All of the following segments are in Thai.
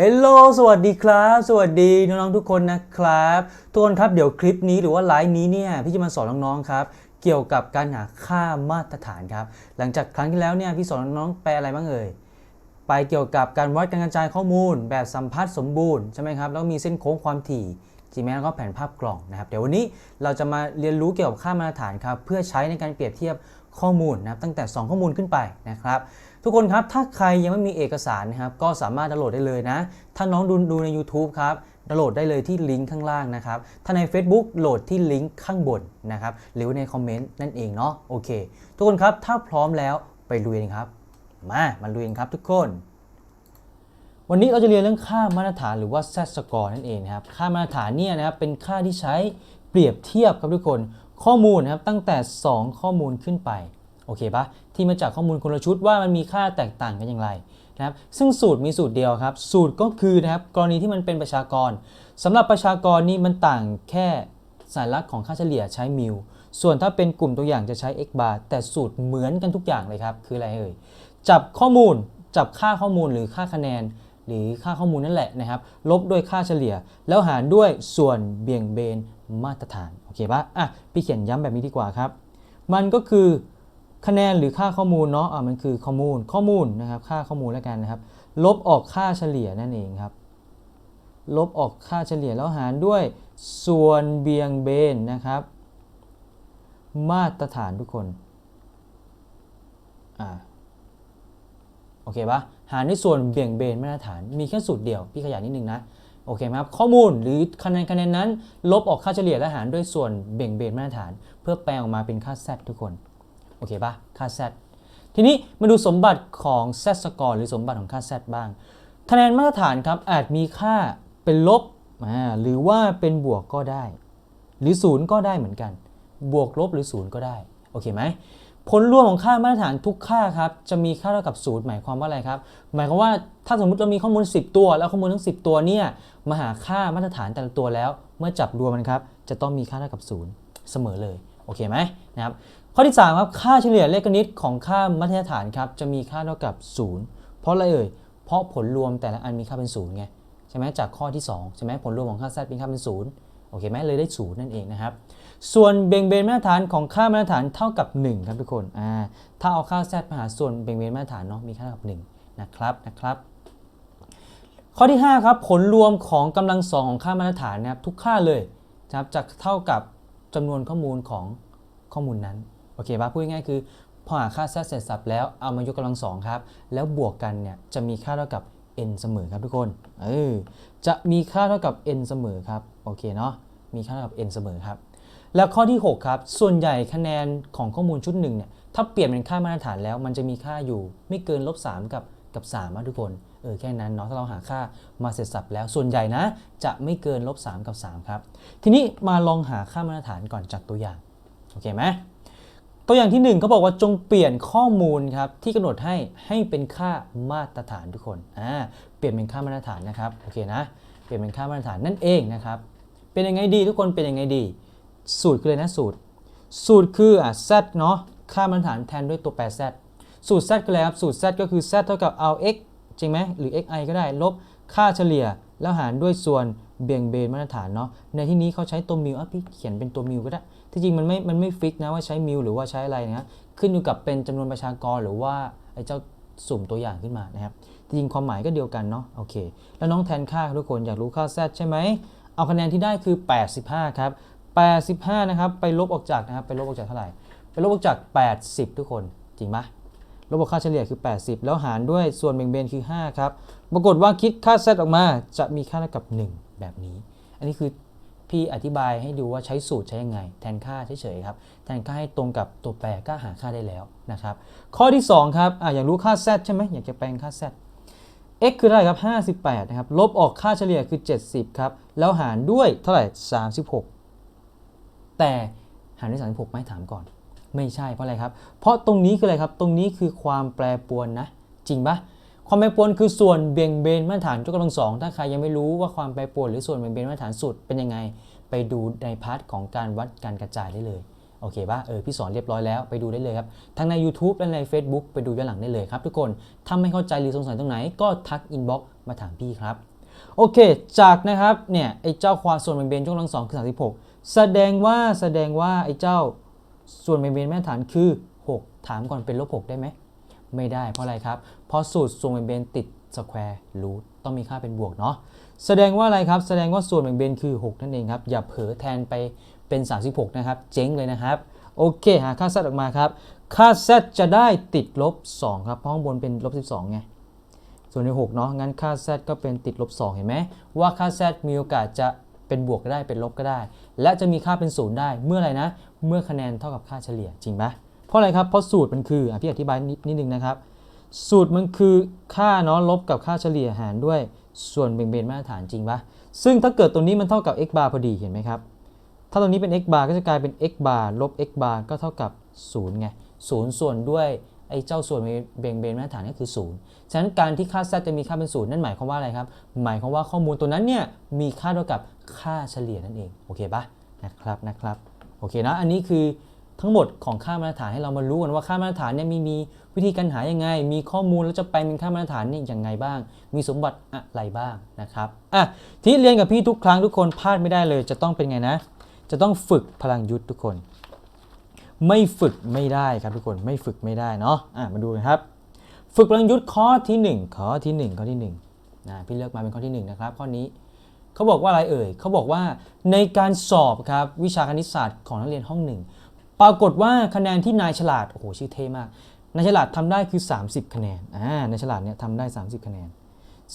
เฮลโลสวัสดีครับ สวัสดีน้องๆทุกคนนะครับ ทุกคนครับเดี๋ยวคลิปนี้หรือว่าไลฟ์นี้เนี่ยพี่จะมาสอนน้องๆครับ เกี่ยวกับการหาค่ามาตรฐานครับ หลังจากครั้งที่แล้วเนี่ยพี่สอนน้องๆไปอะไรบ้างเอ่ยไปเกี่ยวกับการวัดการกระจายข้อมูล แบบสัมพัทธ์สมบูรณ์ใช่ไหมครับแล้วมีเส้นโค้งความถี่จริงไหมแล้วก็แผนภาพกล่องนะครับเดี๋ยววันนี้เราจะมาเรียนรู้เกี่ยวกับค่ามาตรฐานครับเพื่อใช้ในการเปรียบเทียบข้อมูลนะครับตั้งแต่ 2 ข้อมูลขึ้นไปนะครับ ทุกคนครับ ถ้าใครยังไม่มีเอกสารนะครับ ก็สามารถดาวน์โหลดได้เลยนะ ถ้าน้องดูดูใน YouTube ครับดาวน์โหลดได้เลยที่ลิงก์ข้างล่างนะครับ ถ้าใน Facebook โหลดที่ลิงก์ข้างบนนะครับ หรือในคอมเมนต์นั่นเองเนาะ โอเค ทุกคนครับ ถ้าพร้อมแล้วไปลุยกันครับ มา มาลุยกันครับทุกคน วันนี้เราจะเรียนเรื่องค่ามาตรฐานหรือว่า z score นั่นเองนะครับ ค่ามาตรฐานเนี่ยนะครับ เป็นค่าที่ใช้เปรียบเทียบครับทุกคน ข้อมูลนะครับ ตั้งแต่ 2 ข้อมูลขึ้นไป โอเคปะที่มาจากข้อมูลคนละชุดว่ามันมีค่าแตกต่างกันอย่างไรนะครับซึ่งสูตรมีสูตรเดียวครับ สูตรก็คือนะครับกรณีที่มันเป็นประชากรสำหรับประชากรนี่มันต่างแค่สัญลักษณ์ของค่าเฉลี่ยใช้มิลส่วนถ้าเป็นกลุ่มตัวอย่างจะใช้ x bar แต่สูตรเหมือนกันทุกอย่างเลยครับ คืออะไรเอ่ย จับข้อมูล จับค่าข้อมูลหรือค่าคะแนน หรือค่าข้อมูลนั่นแหละนะครับ ลบด้วยค่าเฉลี่ย แล้วหารด้วยส่วนเบี่ยงเบนมาตรฐาน โอเคปะอะ พี่เขียนย้ำแบบนี้ดีกว่าครับ มันก็คือ คะแนนหรือค่าข้อมูลเนาะอะมันคือข้อมูลข้อมูลนะครับค่าข้อมูลแล้วกันนะครับ ลบออกค่าเฉลี่ยนั่นเองครับ ลบออกค่าเฉลี่ยแล้วหารด้วยส่วนเบี่ยงเบนนะครับ มาตรฐานทุกคนอ่าโอเคปะหารด้วยส่วนเบี่ยงเบนมาตรฐานมีแค่สูตรเดียวพี่ขยายนิดนึงนะโอเคไหมครับข้อมูลหรือคะแนนคะแนนนั้น ลบออกค่าเฉลี่ยและหารด้วยส่วนเบี่ยงเบนมาตรฐาน เพื่อแปลออกมาเป็นค่า z ทุกคน โอเคปะค่า z ทีนี้มาดูสมบัติของ z score หรือสมบัติของค่า z บ้างคะแนนมาตรฐานครับอาจมีค่าเป็นลบหรือว่าเป็นบวกก็ได้ หรือศูนย์ก็ได้เหมือนกัน บวกลบหรือศูนย์ก็ได้โอเคไหมผลรวมของค่ามาตรฐานทุกค่าครับจะมีค่าเท่ากับศูนย์หมายความว่าอะไรครับหมายความว่าถ้าสมมุติเรามีข้อมูล 10 ตัว แล้วข้อมูลทั้ง 10 ตัวเนี่ยมาหาค่ามาตรฐานแต่ละตัวแล้ว เมื่อจับรวมมันครับจะต้องมีค่าเท่ากับศูนย์เสมอเลยโอเคไหมนะครับ ข้อที่3ครับค่าเฉลี่ยเลขคณิตของค่ามาตรฐานครับจะมีค่าเท่ากับ 0 เพราะอะไรเอ่ยเพราะผลรวมแต่ละอันมีค่าเป็นศูนย์ไงใช่ไหมจากข้อที่2ใช่ไหมผลรวมของค่า z เป็นค่าเป็นศูนย์โอเคไหมเลยได้ศูนย์นั่นเองนะครับส่วนเบี่ยงเบนมาตรฐานของค่ามาตรฐานเท่ากับ 1 ครับทุกคนอ่าถ้าเอาค่า z มาหาส่วนเบี่ยงเบนมาตรฐานเนาะมีค่าเท่ากับ1นะครับนะครับข้อที่5ครับผลรวมของกำลังสองของค่ามาตรฐานนะครับทุกค่าเลยนะครับจะเท่ากับจำนวนข้อมูลของข้อมูลนั้น โอเคปะพูดง่ายคือพอหาค่า z เสร็จสับแล้วเอามายกกำลังสองครับ แล้วบวกกันเนี่ยจะมีค่าเท่ากับ n เสมอครับทุกคนเออจะมีค่าเท่ากับ n เสมอครับโอเคเนาะมีค่าเท่ากับ n เสมอครับ แล้วข้อที่ 6 ครับ ส่วนใหญ่คะแนนของข้อมูลชุดหนึ่งเนี่ยถ้าเปลี่ยนเป็นค่ามาตรฐานแล้ว มันจะมีค่าอยู่ไม่เกินลบ3กับกับ3นะทุกคนเออแค่นั้นเนาะถ้าเราหาค่ามาเสร็จสับแล้วส่วนใหญ่นะ จะไม่เกินลบ3กับ3ครับทีนี้มาลองหาค่ามาตรฐานก่อนจากตัวอย่างโอเคไหม ตัวอย่างที่1เขาบอกว่าจงเปลี่ยนข้อมูลครับที่กำหนดให้ให้เป็นค่ามาตรฐานทุกคนอ่าเปลี่ยนเป็นค่ามาตรฐานนะครับโอเคนะเปลี่ยนเป็นค่ามาตรฐานนั่นเองนะครับเป็นยังไงดีทุกคนเป็นยังไงดี สูตรคืออะไรนะสูตร สูตรคืออะ z เนาะค่ามาตรฐานแทนด้วยตัวแปร z สูตร z คืออะไรครับสูตร z ก็คือ z เท่ากับเอา x จริงไหมหรือ xi ก็ได้ลบค่าเฉลี่ยแล้วหารด้วยส่วนเบี่ยงเบนมาตรฐานเนาะในที่นี้เขาใช้ตัวมิวอะพี่เขียนเป็นตัวมิวก็ได้ ที่จริงมันไม่ มันไม่ฟิกนะว่าใช้มิวหรือว่าใช้อะไรนะขึ้นอยู่กับเป็นจำนวนประชากรหรือว่าไอ้เจ้าสุ่มตัวอย่างขึ้นมานะครับจริงความหมายก็เดียวกันเนาะโอเค แล้วน้องแทนค่าทุกคนอยากรู้ค่า z ใช่ไหมเอาคะแนนที่ได้คือ 85 ครับ 85 นะครับ ไปลบออกจากนะครับ ไปลบออกจากเท่าไหร่ ไปลบออกจาก 80 ทุกคน จริงปะลบออกค่าเฉลี่ยคือ 80 แล้วหารด้วยส่วนเบี่ยงเบนคือ 5 ครับ ปรากฏว่าคิดค่า z ออกมาจะมีค่าเท่ากับ 1 แบบนี้ อันนี้คือ พี่อธิบายให้ดูว่าใช้สูตรใช้ยังไง แทนค่าเฉยๆครับ แทนค่าให้ตรงกับตัวแปรก็หาค่าได้แล้วนะครับ ข้อที่ 2 ครับออยากรู้ค่า z ใช่ไหมอยากจะแปลงค่า z x คือเท่าไหร่ครับ58นะครับ ลบออกค่าเฉลี่ยคือ 70 ครับ แล้วหารด้วยเท่าไหร่ 36 แต่หารด้วย 36 ไม่ถามก่อน ไม่ใช่เพราะอะไรครับ เพราะตรงนี้คืออะไรครับ ตรงนี้คือความแปรปรวนนะ จริงปะ ความแปรปรวนคือส่วนเบี่ยงเบนมาตรฐานยกกำลังสองถ้าใครยังไม่รู้ว่าความแปรปรวนหรือส่วนเบี่ยงเบนมาตรฐานสุดเป็นยังไง ไปดูในพาร์ทของการวัดการกระจายได้เลยโอเคป่ะเออพี่สอนเรียบร้อยแล้วไปดูได้เลยครับ ทั้งใน YouTube และใน Facebook ไปดูย้อนหลังได้เลยครับทุกคนถ้าไม่เข้าใจหรือสงสัยตรงไหนก็ทักอินบ็อกซ์มาถามพี่ครับ โอเค จากนะครับเนี่ยไอ้เจ้าความส่วนแบ่งเบนช่วงกำลังสองคือ36 แสดงว่าแสดงว่าไอ้เจ้าส่วนแบ่งเบนมาตรฐานคือ 6 ถามก่อนเป็นลบ6ได้ไหมไม่ได้เพราะอะไรครับ พราะสูตรส่วนแบ่งเบนติดสแควร์รูทต้องมีค่าเป็นบวกเนาะแสดงว่าอะไรครับแสดงว่าส่วนแบ่งเบนคือ 6 นั่นเองครับ อย่าเผลอแทนไปเป็น 36 นะครับ เจ๊งเลยนะครับ โอเคหาค่า z ออกมาครับ ค่า z จะได้ติดลบ 2 ครับเพราะข้างบนเป็นลบ 12 ไง ส่วนใน6เนาะงั้นค่า z ก็เป็นติดลบ 2 เห็นไหมว่าค่า z มีโอกาสจะเป็นบวกก็ได้เป็นลบก็ได้ และจะมีค่าเป็นศูนย์ได้เมื่ออะไรนะ เมื่อคะแนนเท่ากับค่าเฉลี่ยจริงปะเพราะอะไรครับเพราะสูตรมันคืออพี่อธิบายนิดนิดนึงนะครับ สูตรมันคือค่าเนาะลบกับค่าเฉลี่ยหารด้วยส่วนเบ่งเบนมาตรฐานจริงปะซึ่งถ้าเกิดตัวนี้มันเท่ากับ x bar พอดีเห็นไหมครับ ถ้าตรงนี้เป็น x bar ก็จะกลายเป็น x bar ลบ x bar ก็เท่ากับ0ไง0ส่วนด้วยไอ้เจ้าส่วนเบ่งเบนมาตรฐานก็คือ 0 ฉะนั้นการที่ค่า z จะมีค่าเป็น 0 นั่นหมายความว่าอะไรครับ หมายความว่าข้อมูลตัวนั้นเนี่ยมีค่าเท่ากับค่าเฉลี่ยนั่นเอง โอเคปะนะครับนะครับ โอเคนะ อันนี้คือทั้งหมดของค่ามาตรฐานให้เรามารู้กันว่าค่ามาตรฐานเนี่ยมีมี วิธีการหายังไง มีข้อมูลแล้วจะแปเป็นค่ามาตรฐานนี่ยยังไงบ้าง มีสมบัติอะไรบ้างนะครับอะที่เรียนกับพี่ทุกครั้งทุกคนพลาดไม่ได้เลย จะต้องเป็นไงนะ จะต้องฝึกพลังยุทธทุกคน ไม่ฝึกไม่ได้ครับทุกคนไม่ฝึกไม่ได้เนาะอะมาดูกันครับ ฝึกพลังยุทธข้อที่1ข้อที่1ข้อที่1นะพี่เลือกมาเป็นข้อที่1นะครับข้อนี้เขาบอกว่าอะไรเอ่ย เขาบอกว่าในการสอบครับวิชาคณิตศาสตร์ของนักเรียนห้องหนึ่ง ปรากฏว่าคะแนนที่นายฉลาด โอ้โหชื่อเท่มาก ในฉลาดทำได้คือ 30 คะแนนอ่านฉลาดเนี่ยทำได้ 30 คะแนน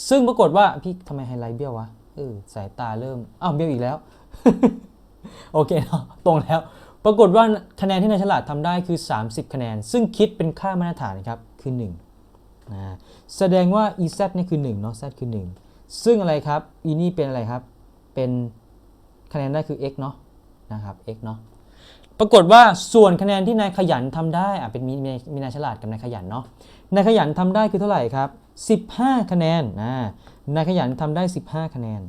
ซึ่งปรากฏว่าพี่ทำไมไฮไลท์เบี้ยววะเออสายตาเริ่มอ้าวเบี้ยวอีกแล้ว โอเคเนาะตรงแล้ว ปรากฏว่าคะแนนที่นายฉลาดทำได้คือ 30 คะแนน ซึ่งคิดเป็นค่ามาตรฐานครับคือ1นะแสดงว่า ez เนี่ยคือ1เนาะ z คือ 1 ซึ่งอะไรครับ e นี่เป็นอะไรครับ เป็นคะแนนได้คือ x เนาะนะครับ x เนาะ ปรากฏว่าส่วนคะแนนที่นายขยันทำได้อะเป็นมีมีมนายฉลาดกับนายขยันเนาะนายขยันทำได้คือเท่าไหร่ครับ 15 คะแนนอ่านายขยันทำได้ 15 คะแนน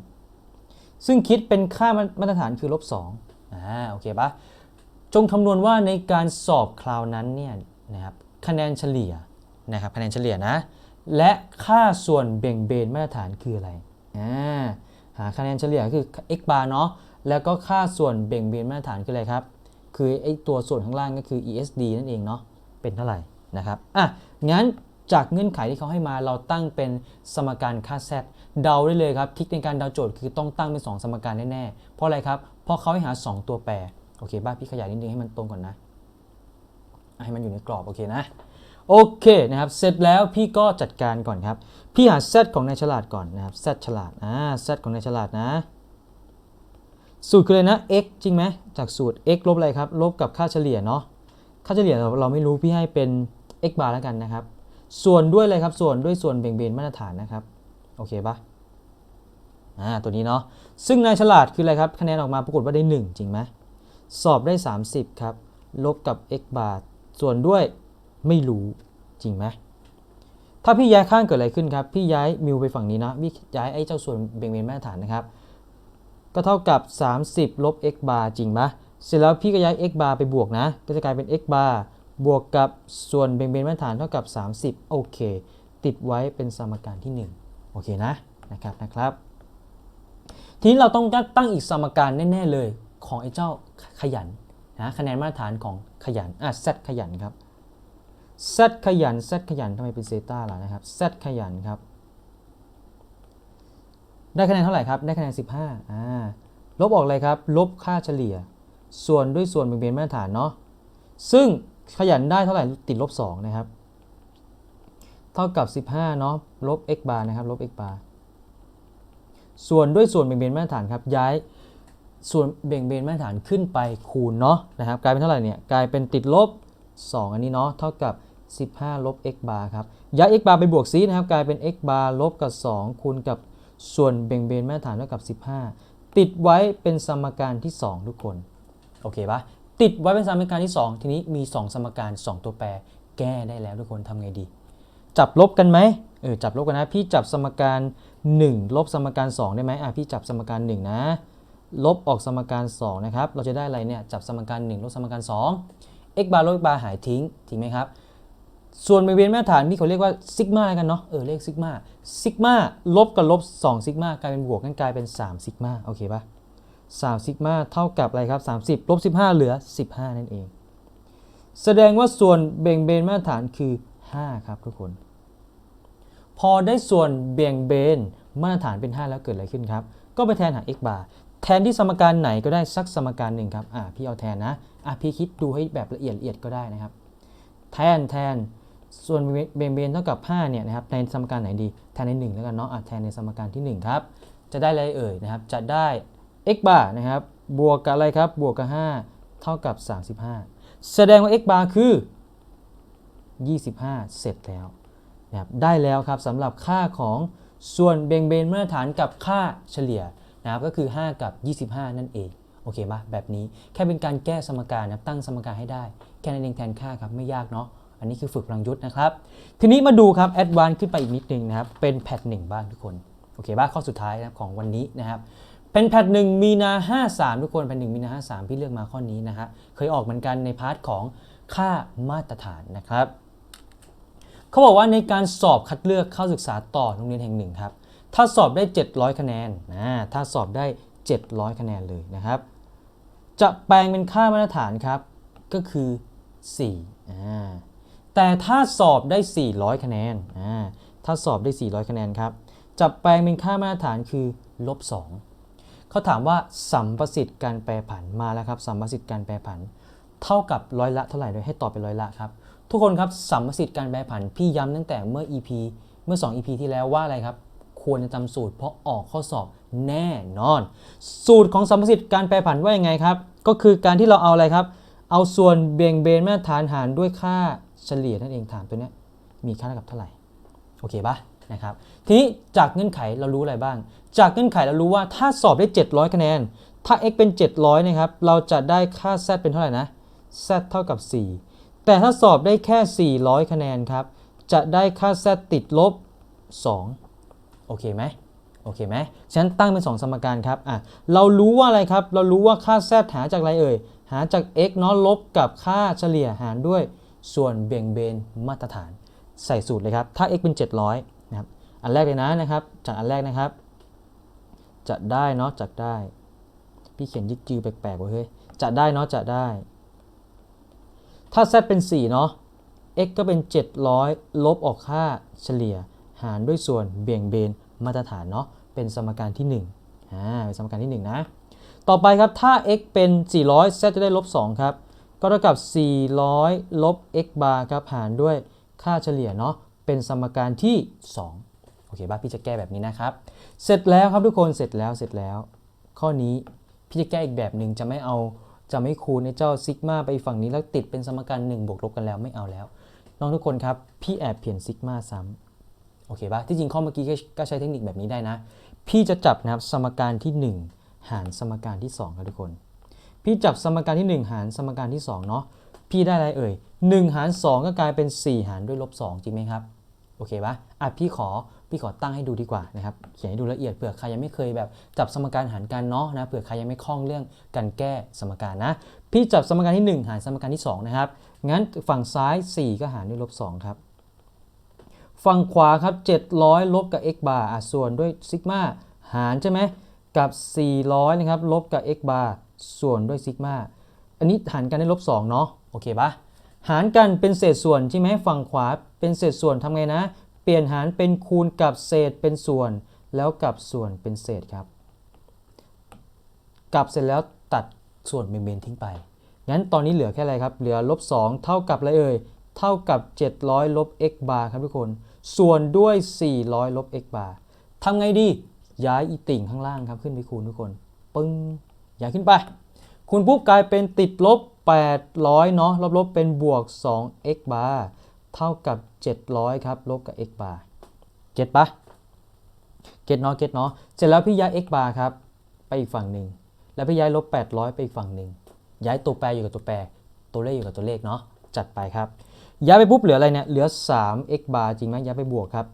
ซึ่งคิดเป็นค่ามาตรฐานคือลบ2อ่าโอเคปะจงคำนวณว่าในการสอบคราวนั้นเนี่ยนะครับคะแนนเฉลี่ยนะครับคะแนนเฉลี่ยนะและค่าส่วนเบ่งเบนมาตรฐานคืออะไรอ่าหาคะแนนเฉลี่ยคือ x bar เนาะแล้วก็ค่าส่วนเบ่งเบนมาตรฐานคืออะไรครับ คือไอตัวส่วนข้างล่างก็คือ ESD นั่นเองเนาะเป็นเท่าไหร่นะครับอะงั้นจากเงื่อนไขที่เขาให้มาเราตั้งเป็นสมการค่า z เดาได้เลยครับทริกในการเดาโจทย์คือต้องตั้งเป็น 2 สมการแน่ๆเพราะอะไรครับเพราะเขาให้หา 2 ตัวแปรโอเคบ้าพี่ขยายนิดนึงให้มันตรงก่อนนะให้มันอยู่ในกรอบโอเคนะโอเคนะครับเสร็จแล้วพี่ก็จัดการก่อนครับ พี่หา z ของนายฉลาดก่อนนะครับ z ฉลาดอ่า z ของนายฉลาดนะ สูตรคืออะไรนะ x จริงไหมจากสูตร x ลบอะไรครับ ลบกับค่าเฉลี่ยเนาะ ค่าเฉลี่ยเราเราไม่รู้พี่ให้เป็น x bar แล้วกันนะครับ ส่วนด้วยอะไรครับ ส่วนด้วยส่วนเบ่งเบนมาตรฐานนะครับ โอเคปะอ่า ตัวนี้เนาะ ซึ่งนายฉลาดคืออะไรครับ คะแนนออกมาปรากฏว่าได้ 1 จริงไหม สอบได้ 30 ครับ ลบกับ x bar ส่วนด้วยไม่รู้จริงไหมถ้าพี่ย้ายข้างเกิดอะไรขึ้นครับ พี่ย้ายมิวไปฝั่งนี้นะ พี่ย้ายไอ้เจ้าส่วนเบ่งเบนมาตรฐานนะครับ ก็เท่ากับ 30 ลบ x bar จริงไหมเสร็จแล้วพี่ก็ย้าย x bar ไปบวกนะ ก็จะกลายเป็น x bar บวกกับส่วนเบ่งเบนมาตรฐานเท่ากับ 30 โอเค ติดไว้เป็นสมการที่ 1 โอเคนะนะครับนะครับ ทีนี้เราต้องตั้งอีกสมการแน่ ๆ เลยของไอ้เจ้าขยันนะคะแนนมาตรฐานของขยันอะ z ขยันครับ z ขยัน z ขยันทำไมเป็นเซต้าล่ะนะครับ z ขยันครับ ได้คะแนนเท่าไหร่ครับ ได้คะแนน 15อ่าลบออกเลยครับ ลบค่าเฉลี่ย ส่วนด้วยส่วนเบ่งเบนมาตรฐานเนาะ ซึ่งขยันได้เท่าไหร่ติดลบ2นะครับ เท่ากับ 15เนาะ ลบ x bar นะครับ ลบ x bar ส่วนด้วยส่วนเบ่งเบนมาตรฐานครับ ย้ายส่วนเบ่งเบนมาตรฐานขึ้นไปคูณเนาะนะครับ กลายเป็นเท่าไหร่เนี่ย กลายเป็นติดลบ 2 อันนี้เนาะ เท่ากับ 15 ลบ x bar ครับ ย้าย x bar ไปบวกซีนะครับ กลายเป็น x bar ลบกับ 2 คูณกับ ส่วนเบ่งเบนมาตรฐานเท่ากับ 15 ติดไว้เป็นสมการที่ 2 ทุกคน โอเคปะติดไว้เป็นสมการที่ 2 ทีนี้มี 2 สมการ 2 ตัวแปร แก้ได้แล้วทุกคนทำไงดี จับลบกันไหมเออจับลบกันนะ พี่จับสมการ 1 ลบสมการ 2 ได้ไหมอะพี่จับสมการ 1 นะลบออกสมการ 2 นะครับ เราจะได้อะไรเนี่ย จับสมการ 1 ลบสมการ 2 x bar ลบ x bar หายทิ้ง ทิ้งไหมครับ ส่วนเบี่ยงเบนมาตรฐานพี่เขาเรียกว่าซิกมากันเนาะเออเลขซิกมาซิกมาลบกับลบ2ซิกมากลายเป็นบวกกันกลายเป็น3ซิกมาโอเคปะ3ซิกมาเท่ากับอะไรครับ 30ลบ15 เหลือ 15 นั่นเอง แสดงว่าส่วนเบี่ยงเบนมาตรฐานคือ 5 ครับทุกคน พอได้ส่วนเบี่ยงเบนมาตรฐานเป็น 5 แล้วเกิดอะไรขึ้นครับ ก็ไปแทนหา x bar แทนที่สมการไหนก็ได้สักสมการหนึ่งครับอ่าพี่เอาแทนนะอะพี่คิดดูให้แบบละเอียดละเอียดก็ได้นะครับ แทนแทน ส่วนเบี่ยงเบนเท่ากับ 5 เนี่ยนะครับ ในสมการไหนดี แทนใน 1 แล้วกันเนาะแทนในสมการที่ 1 ครับ จะได้อะไรเอ่ยนะครับ จะได้ x bar นะครับ บวกกับอะไรครับ บวกกับ 5 เท่ากับ 35 แสดงว่า x bar คือ 25 เสร็จแล้วนะครับ ได้แล้วครับสำหรับค่าของส่วนเบี่ยงเบนมาตรฐานกับค่าเฉลี่ยนะครับ ก็คือ 5 กับ 25 นั่นเอง โอเคปะแบบนี้ แค่เป็นการแก้สมการนะครับตั้งสมการให้ได้ แค่นั้นเองแทนค่าครับ ไม่ยากเนาะ อันนี้คือฝึกพลังยุทธ์นะครับ ทีนี้มาดูครับแอดวานซ์ขึ้นไปอีกนิดนึงนะครับ เป็นแพทหนึ่งบ้างทุกคน โอเคบ้างข้อสุดท้ายนะของวันนี้นะครับ เป็นแพทหนึ่งมีนา 53 ทุกคน แพทหนึ่งมีนา 53 พี่เลือกมาข้อนี้นะฮะ เคยออกเหมือนกันในพาร์ทของค่ามาตรฐานนะครับเขาบอกว่าในการสอบคัดเลือกเข้าศึกษาต่อโรงเรียนแห่งหนึ่งครับ ถ้าสอบได้ 700 คะแนนนะ ถ้าสอบได้ 700 คะแนนเลยนะครับ จะแปลงเป็นค่ามาตรฐานครับ ก็คือ4อ่า แต่ถ้าสอบได้ 400 คะแนนอ่าถ้าสอบได้ 400 คะแนนครับจะแปลงเป็นค่ามาตรฐานคือลบ2เขาถามว่าสัมประสิทธิ์การแปรผันมาแล้วครับสัมประสิทธิ์การแปรผัน เท่ากับร้อยละเท่าไหร่โดยให้ตอบเป็นร้อยละครับ ทุกคนครับสัมประสิทธิ์การแปรผันพี่ย้ำตั้งแต่เมื่อ EP เมื่อ 2 EP ที่แล้วว่าอะไรครับ ควรจะจำสูตรเพราะออกข้อสอบแน่นอน สูตรของสัมประสิทธิ์การแปรผันว่ายังไงครับ ก็คือการที่เราเอาอะไรครับ เอาส่วนเบี่ยงเบนมาตรฐานหารด้วยค่า เฉลี่ยนั่นเองถามตัวนี้มีค่าเท่ากับเท่าไหร่โอเคปะนะครับทีนี้จากเงื่อนไขเรารู้อะไรบ้าง จากเงื่อนไขเรารู้ว่าถ้าสอบได้ 700 คะแนน ถ้า x เป็น 700 นะครับ เราจะได้ค่า z เป็นเท่าไหร่นะ z เท่ากับ 4 แต่ถ้าสอบได้แค่ 400 คะแนนครับ จะได้ค่า z ติดลบ 2 โอเคไหมโอเคไหมฉะนั้นตั้งเป็น 2 สมการครับอะเรารู้ว่าอะไรครับ เรารู้ว่าค่า z หาจากอะไรเอ่ย หาจาก x เนาะลบกับค่าเฉลี่ยหารด้วย ส่วนเบี่ยงเบนมาตรฐานใส่สูตรเลยครับ ถ้า x เป็น 700นะครับ อันแรกเลยนะนะครับ จากอันแรกนะครับ จะได้เนาะจากได้ พี่เขียนยึกจือแปลกๆว่ะเฮ้ย จะได้เนาะจะได้ ถ้า z เป็น 4 เนาะ x ก็เป็น 700 ลบออกค่าเฉลี่ย หารด้วยส่วนเบี่ยงเบนมาตรฐานเนาะ เป็นสมการที่1อ่า เป็นสมการที่ 1 นะ ต่อไปครับ ถ้า x เป็น 400 z จะได้ลบ 2 ครับ ก็เท่ากับ 400 ลบ x bar ครับหารด้วยค่าเฉลี่ยเนาะเป็นสมการที่ 2 โอเคบ้าพี่จะแก้แบบนี้นะครับ เสร็จแล้วครับทุกคนเสร็จแล้วเสร็จแล้ว ข้อนี้พี่จะแก้อีกแบบหนึ่งจะไม่เอาจะไม่คูณในเจ้าซิกมาไปฝั่งนี้แล้วติดเป็นสมการ1บวกลบกันแล้วไม่เอาแล้ว น้องทุกคนครับพี่แอบเปลี่ยนซิกมาซ้ำโอเคปะที่จริงข้อเมื่อกี้ก็ก็ใช้เทคนิคแบบนี้ได้นะ พี่จะจับนะครับสมการที่ 1 หารสมการที่2ครับทุกคน พี่จับสมการที่ 1 หารสมการที่2เนาะพี่ได้อะไรเอ่ย1 หาร 2 ก็กลายเป็น 4 หารด้วยลบ2จริงไหมครับโอเคปะอะพี่ขอพี่ขอตั้งให้ดูดีกว่านะครับเขียนให้ดูละเอียดเผื่อใครยังไม่เคยแบบจับสมการหารกันเนาะนะเผื่อใครยังไม่คล่องเรื่องการแก้สมการนะ พี่จับสมการที่ 1 หารสมการที่ 2 นะครับ งั้นฝั่งซ้าย 4 ก็หารด้วยลบ2ครับฝั่งขวาครับ700 ลบกับ x bar อะส่วนด้วยซิกมาหารใช่ไหม กับ 400 นะครับ ลบกับ x bar ส่วนด้วยซิกมาอันนี้หารกันได้ลบ 2 เนาะโอเคปะหารกันเป็นเศษส่วนใช่ไหมฝั่งขวาเป็นเศษส่วนทำไงนะ เปลี่ยนหารเป็นคูณกับเศษเป็นส่วน แล้วกับส่วนเป็นเศษครับกับเสร็จแล้วตัดส่วนเบนทิ้งไป งั้นตอนนี้เหลือแค่อะไรครับ เหลือลบ 2 เท่ากับอะไรเอ่ย เท่ากับ 700 ลบ x bar ครับทุกคน ส่วนด้วย 400 ลบ x bar ทำไงดี ย้ายอีติ่งข้างล่างครับขึ้นไปคูณทุกคนปึ้งย้ายขึ้นไป คูณปุ๊บกลายเป็นติดลบ 800 เนาะลบลบเป็นบวก 2 x bar เท่ากับ 700 ครับ ลบกับ x bar เก็ตปะเก็ตเนาะเก็ตเนาะเสร็จแล้วพี่ย้าย x bar ครับ ไปอีกฝั่งหนึ่ง แล้วพี่ย้ายลบ 800 ไปอีกฝั่งหนึ่ง ย้ายตัวแปรอยู่กับตัวแปร ตัวเลขอยู่กับตัวเลขเนาะ จัดไปครับ ย้ายไปปุ๊บเหลืออะไรเนี่ย เหลือ 3 x bar จริงไหมย้ายไปบวกครับ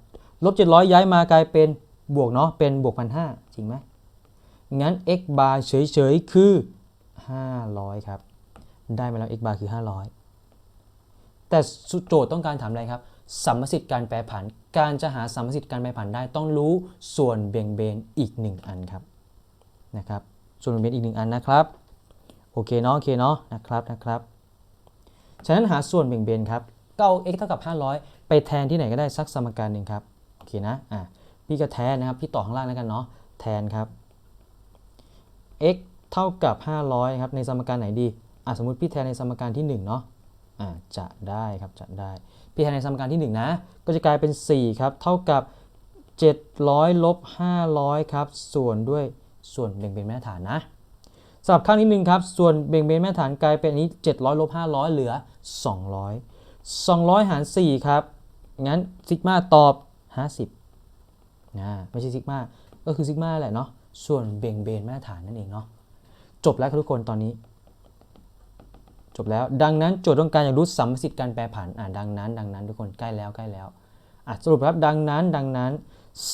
ลบ 700 ย้ายมากลายเป็น บวกเนาะเป็นบวกพันห้าจริงไหมงั้น x bar เฉยๆ คือ 500 ครับ ได้มาแล้ว x bar คือ 500 แต่โจทย์ต้องการถามอะไรครับสัมมสิทธิ์การแปรผัน การจะหาสัมมสิทธิ์การแปรผันได้ต้องรู้ส่วนเบี่ยงเบนอีกหนึ่งอันครับนะครับ ส่วนเบี่ยงเบนอีกหนึ่งอันนะครับ โอเคเนาะโอเคเนาะนะครับนะครับ ฉะนั้นหาส่วนเบี่ยงเบนครับก็เอา x เท่ากับ 500 ไปแทนที่ไหนก็ได้สักสมการหนึ่งครับ โอเคนะอะ พี่ก็แทนนะครับ พี่ต่อข้างล่างแล้วกันเนาะ แทนครับ x เท่ากับ 500ครับในสมการไหนดีอะสมมุติพี่แทนในสมการที่1เนาะอะจะได้ครับจะได้ พี่แทนในสมการที่1นะ ก็จะกลายเป็น4ครับเท่ากับ 700ลบ500ครับส่วนด้วยส่วนเบ่งเบนมาตรฐานนะสำหรับข้างนี้หนึ่งครับ ส่วนเบ่งเบนมาตรฐานกลายเป็นอันนี้ 700ลบ500 เหลือ 200 200 หาร 4 ครับ งั้นซิกมาตอบ 50 นะไม่ใช่ซิกมาก็คือซิกมาแหละเนาะส่วนเบ่งเบนมาตรฐานนั่นเองเนาะจบแล้วครับทุกคนตอนนี้ จบแล้วดังนั้นโจทย์ต้องการอยากรู้สัมสิทธิ์การแปรผันอ่าดังนั้น ดังนั้นทุกคนใกล้แล้วใกล้แล้วอะสรุปครับดังนั้นดังนั้น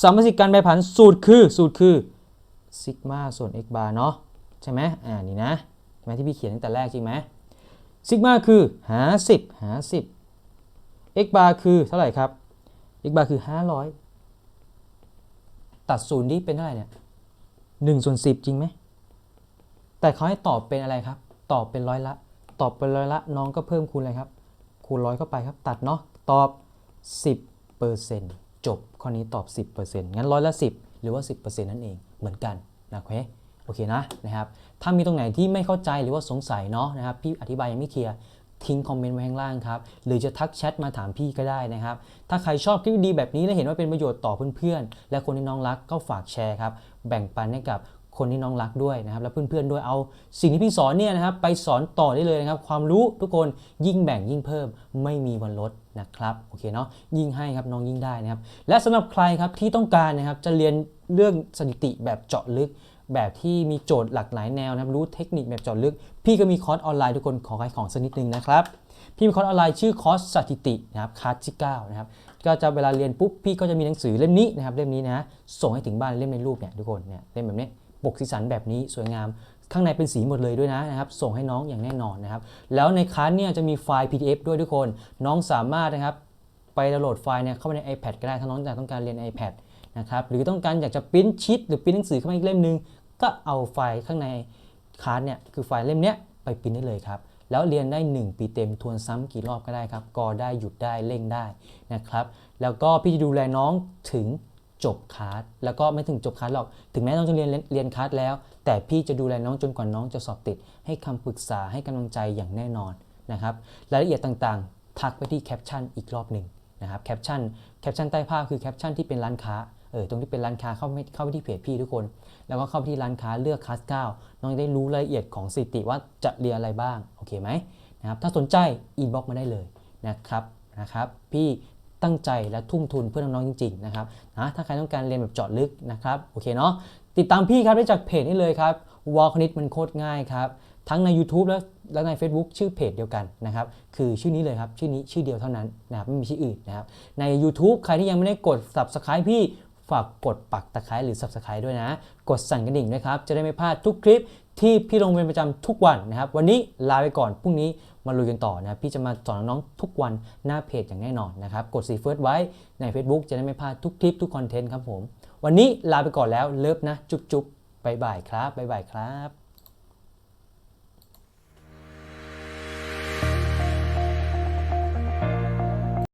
สัมสิทธิ์การแปรผันสูตรคือสูตรคือซิกมาส่วน x bar เนาะใช่ไหมอ่านี่นะใช่ไหมที่พี่เขียนตั้งแต่แรกจริงไหมซิกมาคือหา10หา10 x bar คือเท่าไหร่ครับ x bar คือ 500 ตัดศูนย์ที่เป็นเท่าไหร่เนี่ย1ส่วน10จริงไหม แต่เขาให้ตอบเป็นอะไรครับ ตอบเป็นร้อยละ ตอบเป็นร้อยละน้องก็เพิ่มคูณอะไรครับ คูณร้อยเข้าไปครับ ตัดเนาะ ตอบ 10เปอร์เซ็นต์จบ ข้อนี้ตอบ 10เปอร์เซ็นต์งั้นร้อยละ 10 หรือว่า 10เปอร์เซ็นต์นั่นเอง เหมือนกันนะโอเคโอเคนะนะครับ ถ้ามีตรงไหนที่ไม่เข้าใจหรือว่าสงสัยเนาะนะครับ พี่อธิบายยังไม่เคลียร์ ทิ้งคอมเมนต์ไว้ข้างล่างครับหรือจะทักแชทมาถามพี่ก็ได้นะครับ ถ้าใครชอบคลิปดีแบบนี้และเห็นว่าเป็นประโยชน์ต่อเพื่อนๆ และคนที่น้องรักก็ฝากแชร์ครับ แบ่งปันให้กับคนที่น้องรักด้วยนะครับ และเพื่อนๆด้วยเอาสิ่งที่พี่สอนเนี่ยนะครับ ไปสอนต่อได้เลยนะครับ ความรู้ทุกคนยิ่งแบ่งยิ่งเพิ่มไม่มีวันลดนะครับโอเคเนาะยิ่งให้ครับน้องยิ่งได้นะครับ และสำหรับใครครับที่ต้องการนะครับจะเรียนเรื่องสถิติแบบเจาะลึก แบบที่มีโจทย์หลากหลายแนวนะครับรู้เทคนิคแบบจาะลึก พี่ก็มีคอร์สออนไลน์ทุกคนขอขายของสักนิดนึงนะครับพี่มีคอร์สออนไลน์ชื่อคอร์สสถิตินะครับคลาสที่9นะครับก็จะเวลาเรียนปุ๊บพี่ก็จะมีหนังสือเล่มนี้นะครับเล่มนี้นะส่งให้ถึงบ้านเล่มในรูปเนี่ยทุกคนเนี่ยเล่มแบบนี้ปกสีสันแบบนี้สวยงามข้างในเป็นสีหมดเลยด้วยนะนะครับส่งให้น้องอย่างแน่นอนนะครับแล้วในคลาสเนี่ยจะมีไฟล์ PDF ด้วยทุกคน น้องสามารถนะครับไปดาวน์โหลดไฟล์เนี่ยเข้าไปใน iPad ก็ได้ถ้าน้องอยากต้องการเรียน iPad นะครับหรือต้องการอยากจะปริ้นชีตหรือปริ้นหนังสือเข้ามาอีกเล่มนึง ก็เอาไฟล์ข้างในคลาสเนี่ยคือไฟล์เล่มเนี้ยไปปริ้นได้เลยครับ แล้วเรียนได้ 1 ปีเต็มทวนซ้ำกี่รอบก็ได้ครับกอได้หยุดได้เร่งได้นะครับ แล้วก็พี่จะดูแลน้องถึงจบคลาสแล้วก็ไม่ถึงจบคลาสหรอก ถึงแม้น้องจะเรียนเรียนคลาสแล้ว แต่พี่จะดูแลน้องจนกว่าน้องจะสอบติด ให้คำปรึกษาให้กำลังใจอย่างแน่นอนนะครับ รายละเอียดต่างๆ ทักไปที่แคปชั่นอีกรอบหนึ่งนะครับแคปชั่นแคปชั่นใต้ภาพคือแคปชั่นที่เป็นร้านค้าเออตรงที่เป็นร้านค้าเข้าไปเข้าไปที่เพจพี่ทุกคน แล้วก็เข้าไปที่ร้านค้าเลือกคลาส9น้องจะได้รู้รายละเอียดของสถิติว่าจะเรียนอะไรบ้างโอเคไหมนะครับถ้าสนใจอินบ็อกมาได้เลยนะครับนะครับพี่ตั้งใจและทุ่มทุนเพื่อน้องๆจริงๆนะครับนะถ้าใครต้องการเรียนแบบเจาะลึกนะครับโอเคเนาะติดตามพี่ครับได้จากเพจนี้เลยครับวอลคณิตมันโคตรง่ายครับทั้งใน YouTube และและใน Facebook ชื่อเพจเดียวกันนะครับคือชื่อนี้เลยครับชื่อนี้ชื่อเดียวเท่านั้นนะครับไม่มีชื่ออื่นนะครับใน YouTube ใครที่ยังไม่ได้กด Subscribe พี่ ฝากกดปักตะไคร้หรือ Subscribe ด้วยนะ กดสั่นกระดิ่งด้วยครับ จะได้ไม่พลาดทุกคลิปที่พี่ลงเป็นประจำทุกวันนะครับ วันนี้ลาไปก่อน พรุ่งนี้มาลุยกันต่อนะ พี่จะมาสอนน้องๆทุกวันหน้าเพจอย่างแน่นอนนะครับ กดสีเฟิร์สไว้ใน Facebook จะได้ไม่พลาดทุกคลิปทุกคอนเทนต์ครับผม วันนี้ลาไปก่อนแล้วเลิฟนะ จุ๊บๆบายบายครับบายบายครับ